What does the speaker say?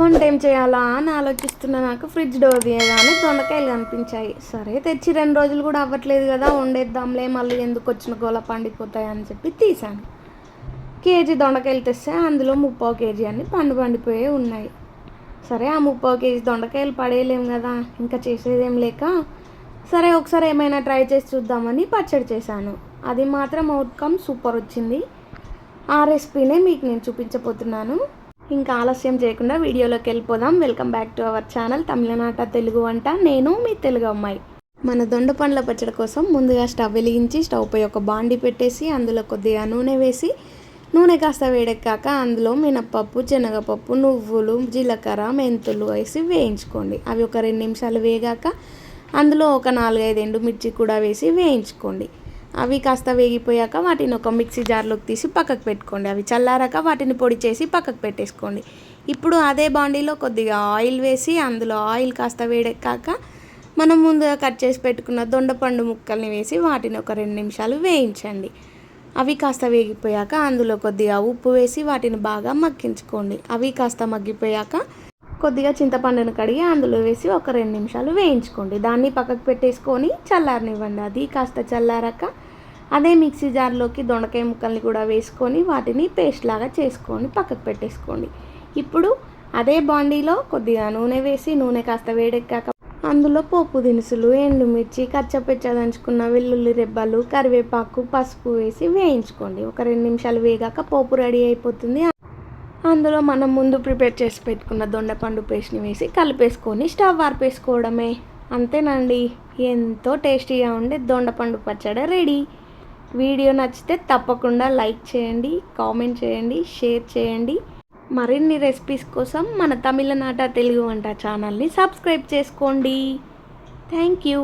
వంట ఏం చేయాలా అని ఆలోచిస్తున్న నాకు ఫ్రిడ్జ్ డోర్ తీయగానే దొండకాయలు కనిపించాయి. సరే తెచ్చి రెండు రోజులు కూడా అవ్వట్లేదు కదా వండేద్దాంలే మళ్ళీ ఎందుకు వచ్చిన గోల పండిపోతాయి అని చెప్పి తీసాను కేజీ దొండకాయలు తెస్తే అందులో ముప్పో కేజీ అన్ని పండు పండిపోయే ఉన్నాయి. సరే ఆ ముప్పో కేజీ దొండకాయలు పడేయలేం కదా ఇంకా చేసేదేం లేక సరే ఒకసారి ఏమైనా ట్రై చేసి చూద్దామని పచ్చడి చేశాను. అది మాత్రం అవుట్కమ్ సూపర్ వచ్చింది. ఆ రెసిపీనే మీకు నేను చూపించబోతున్నాను. ఇంకా ఆలస్యం చేయకుండా వీడియోలోకి వెళ్ళిపోదాం. Welcome back to our channel తమిళనాట తెలుగు వంట. నేను మీ తెలుగు అమ్మాయి. మన దొండ పండ్ల పచ్చడి కోసం ముందుగా స్టవ్ వెలిగించి స్టవ్ పై ఒక బాండి పెట్టేసి అందులో కొద్దిగా నూనె వేసి నూనె కాస్త వేడెక్కాక అందులో మినప్పప్పు శనగపప్పు నువ్వులు జీలకర్ర మెంతులు వేసి వేయించుకోండి. అవి ఒక రెండు నిమిషాలు వేగాక అందులో ఒక నాలుగైదు ఎండుమిర్చి కూడా వేసి వేయించుకోండి. అవి కాస్త వేగిపోయాక వాటిని ఒక మిక్సీ జార్లోకి తీసి పక్కకు పెట్టుకోండి. అవి చల్లారాక వాటిని పొడి చేసి పక్కకు పెట్టేసుకోండి. ఇప్పుడు అదే బాండీలో కొద్దిగా ఆయిల్ వేసి అందులో ఆయిల్ కాస్త వేడెక్కాక మనం ముందుగా కట్ చేసి పెట్టుకున్న దొండపండు ముక్కల్ని వేసి వాటిని ఒక రెండు నిమిషాలు వేయించండి. అవి కాస్త వేగిపోయాక అందులో కొద్దిగా ఉప్పు వేసి వాటిని బాగా మగ్గించుకోండి. అవి కాస్త మగ్గిపోయాక కొద్దిగా చింతపండును కడిగి అందులో వేసి ఒక రెండు నిమిషాలు వేయించుకోండి. దాన్ని పక్కకు పెట్టేసుకొని చల్లారనివ్వండి. అది కాస్త చల్లారాక అదే మిక్సీ జార్లోకి దొండకాయ ముక్కల్ని కూడా వేసుకొని వాటిని పేస్ట్ లాగా చేసుకొని పక్కకు పెట్టేసుకోండి. ఇప్పుడు అదే బాండీలో కొద్దిగా నూనె వేసి నూనె కాస్త వేడెక్కాక అందులో పోపు దినుసులు ఎండుమిర్చి కచ్చపెచ్చ దంచుకున్న వెల్లుల్లి రెబ్బలు కరివేపాకు పసుపు వేసి వేయించుకోండి. ఒక రెండు నిమిషాలు వేగాక పోపు రెడీ అయిపోతుంది. అందులో మనం ముందు ప్రిపేర్ చేసి పెట్టుకున్న దొండపండు పేస్ట్ని వేసి కలిపేసుకొని స్టవ్ ఆర్పేసుకోవడమే. అంతేనండి. ఎంతో టేస్టీగా ఉండే దొండపండు పచ్చడి రెడీ. వీడియో నచ్చితే తప్పకుండా లైక్ చేయండి కామెంట్ చేయండి షేర్ చేయండి. మరిన్ని రెసిపీస్ కోసం మన తమిళనాట తెలుగు వంట ఛానల్ని సబ్స్క్రైబ్ చేసుకోండి. Thank you.